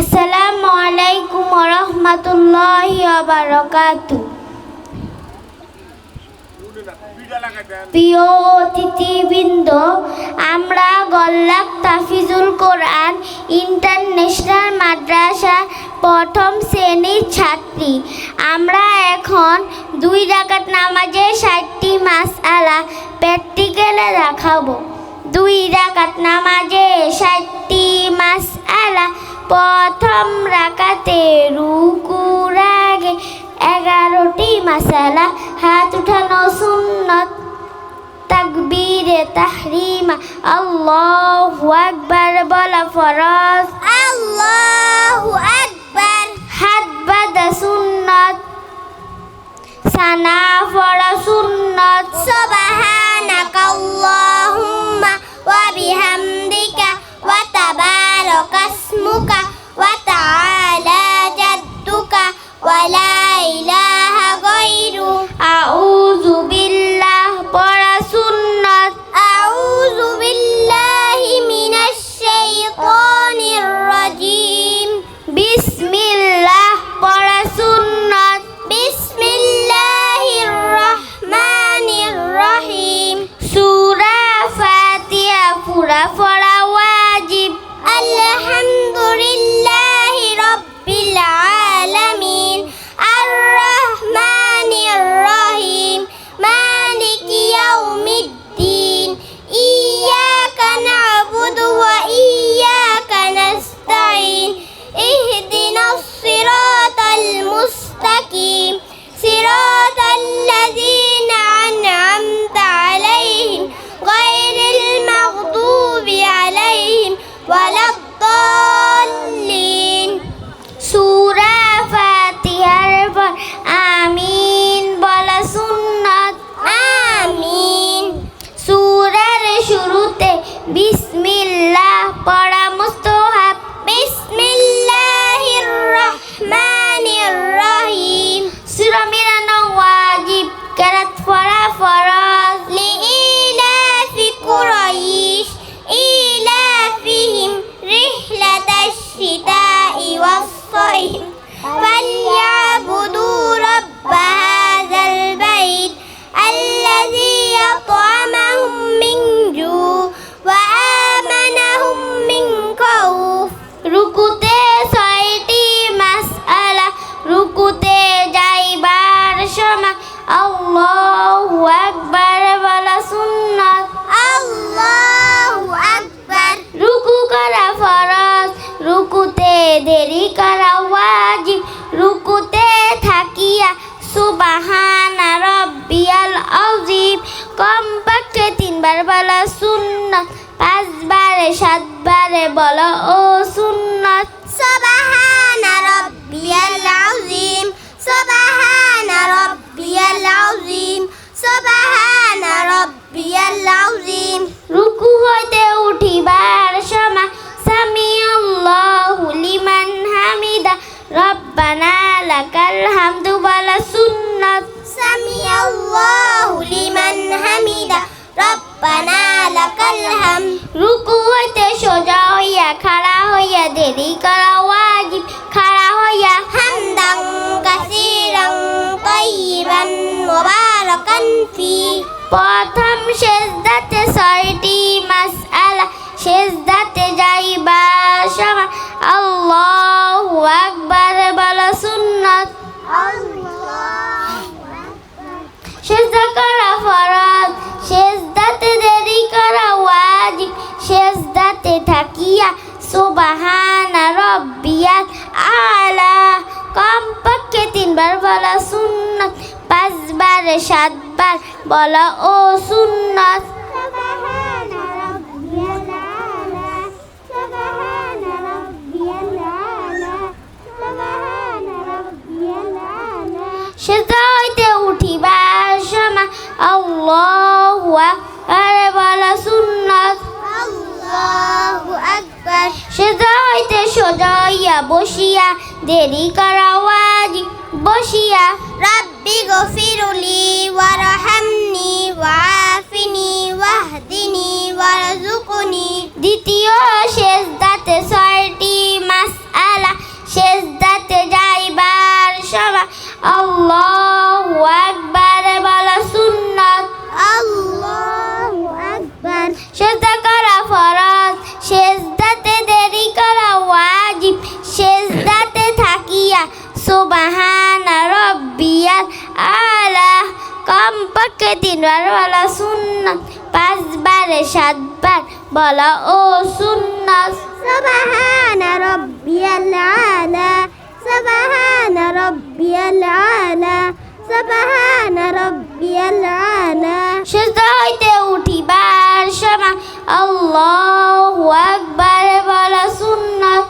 আসসালামু আলাইকুম রহমতুল্লাহি বারাকাতু প্রিয় অতিথিবৃন্দ, আমরা গল্লাক তাফিজুল কোরআন ইন্টারন্যাশনাল মাদ্রাসা প্রথম শ্রেণির ছাত্রী। আমরা এখন দুই রাকাত নামাজের ষাটটি মাস আলা প্র্যাকটিক্যালে দেখাবো। দুই রাকাত নামাজে ষাটটি মাস আলা প্রথম রাকাতে রুকুর আগে এগারোটি মাসালা হাত উঠানো সুন্নত, তাকবীরে তাহরিমা। আল্লাহু আকবার বলা ফরজ। আল্লাহু വലം সুবাহানা রব্বিয়াল আযীম। কমপক্ষে তিনবার বলা সুন্নাত, পাঁচবারে সাতবারে বলো ও সুন্নাত। সুবহানা রব্বিয়াল আযীম, সুবহানা রব্বিয়াল আযীম, সুবহানা রব্বিয়াল আযীম। রুকু হইতে উঠিবার রব্বানা লাকাল হামদ রুকু হইতে সোজা হইয়া, খাড়া হইয়া, দেরি করা ওয়াজিব। খাড়া হইয়া হামদান কাসীরান তাইয়িবান মুবারাকান ফি। প্রথম সেজদাতে ছয়টি মাসআলা, সেজদাতে যাইবার সময় আল্লাহু আকবার। সুবহানা রব্বিয়াল আলা। কমপক্ষে তিনবার বলা সুন্নত পাঁচবার সাতবার বলা ও সুন্নাত। দেরি করাওয়াজ বসিয়া রাব্বি গফিরুলি ওয়ারহামনি ওয়াফিনি ওয়াহদিনি ওয়ারজুকুনি দ্বিতীয় সেজদাতে ছয়টি তিনবার বলা সুন্না পাঁচবারে সাতবার বলা ও সুন্না সবাহান রব্বিয়াল আলা সবাহান রব্বিয়াল আলা সবাহান রব্বিয়াল আলা। সুস্থ হইতে উঠিবার সময় আল্লাহু আকবার বলা সুন্নাত।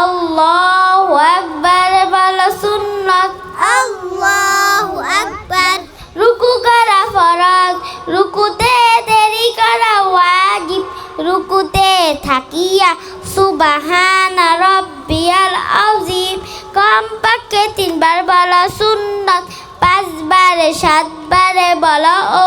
আল্লাহ আকবার বলা সুন্নত। আল্লাহ আকবার। রুকু করা ফরজ রুকুতে দেরি করা ওয়াজিব রুকুতে থাকিয়া সুবাহান রব্বিয়াল আজিম কমপক্ষে তিনবার বলা সুন্নত পাঁচবারে সাতবারে বলা ও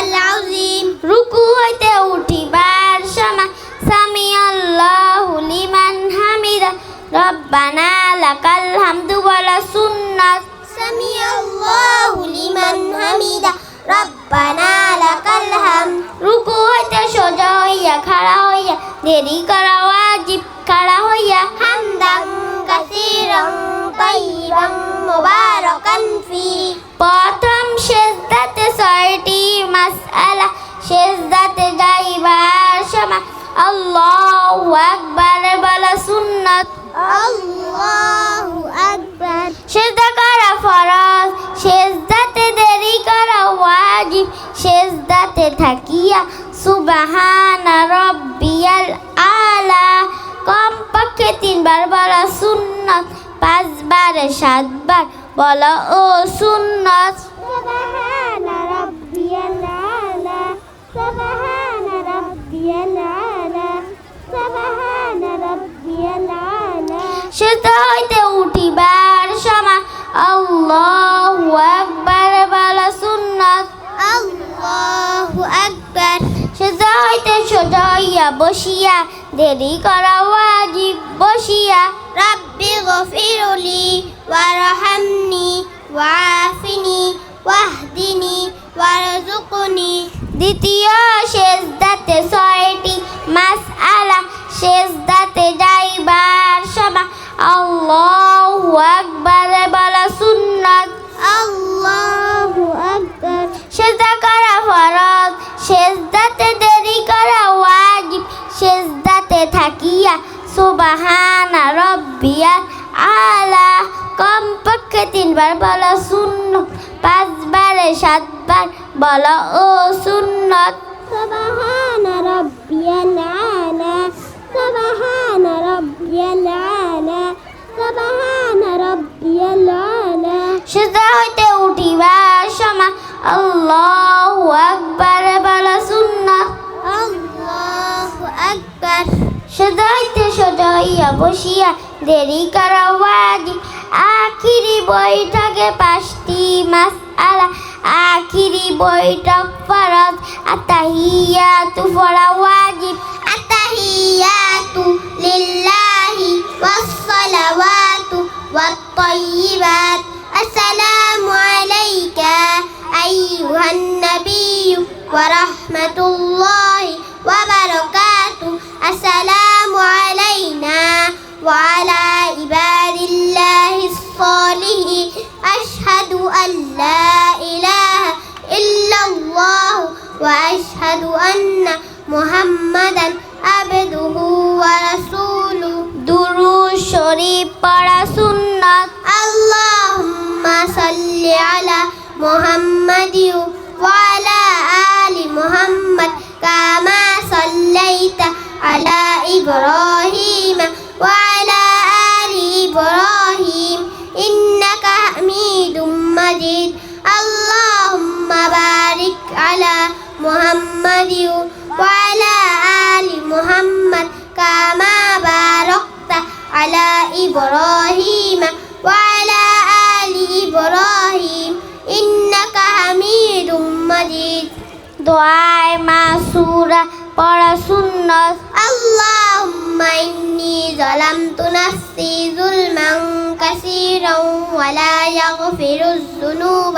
আল্লাহিম রুকু হইতে উঠিবার সময়, সামি আল্লাহু লিমান হামিদা, রব্বানা লাকাল হামদু বলা সুন্নাত। সামি আল্লাহু লিমান হামিদা, রব্বানা লাকাল হাম রুকু হইতে সোজা হইয়া, খাড়া হইয়া, দেরি করা ওয়াজিব, খাড়া হইয়া হামদান কাসিরান তাইয়িবান মুবারাকান ফি প্রথম সেজদাতে ছয়টি মাসআলা সেজদাতে যাইবার সময় আল্লাহু আকবার বলা সুন্নাত আল্লাহু আকবার সেজদা করা ফরজ সেজদাতে দেরি করা ওয়াজিব সেজদাতে থাকিয়া সুবাহান রব্বিয়াল আলা কমপক্ষে তিনবার বলা সুন্নত পাঁচবার সাতবার বলা ও সুন্নত ছোট হইয়া বসিয়া, দেরি করা ওয়াজিব বসিয়া। রাব্বি গফিরুলি ওয়ারহামনি ওয়াফিনি ওয়াহদিনি ওয়ারজুকনি দ্বিতীয় শেষদাতে ছয়টি মাস আলা শেষদাতে যাইবার সময়। আল্লাহ আকবারে, বলা সুন্নাত। আল্লাহ iya subhana rabbiyal আলা কমপক্ষে তিনবার বলো শূন্য পাঁচবারে সাতবার বলো ও শূন্য সুবহানা রাব্বিয়াল আলা সুবহানা রাব্বিয়াল আলা সুবহানা রাব্বিয়াল আলা সেটা হইতে সেজদা সদাইয়া বসিয়া দেরি কারাওয়াজি আখিরি বৈঠকে পাঁচটি মাস আলা আখিরি বৈঠক ফরজ আতাহিয়া তু ওয়াজিব الصالحين أشهد أن لا إله إلا الله وأشهد أن محمدا عبده ورسوله দুরুদ শরীফ পড়া সুন্নাত اللهم صل على محمد وعلى آل محمد كما صليت على إبراهيم وعلى آل إبراهيم محمد وعلى آل محمد كما باركت على إبراهيم وعلى آل إبراهيم إنك حميد مجيد দোয়ায় মাসুরা পড়া সুন্নাত اللهم إني ظلمت نفسي ظلما كثيرا ولا يغفر الذنوب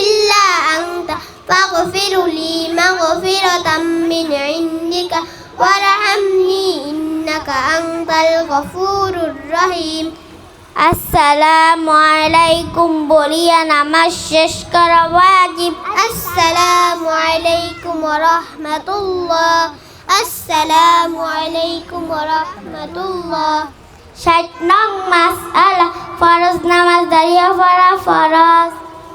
إلا أنت فاغفر لي مغفرة من عندك وارحمني إنك أنت الغفور الرحيم আসসালামু আলাইকুম বলিয়া নামাজ শেষ করা ওয়াজিব السلام عليكم ورحمة الله السلام عليكم ورحمة الله ষাট নং মাস আলা ফরজ নামাজ দাঁড়িয়ে পড়া ফরজ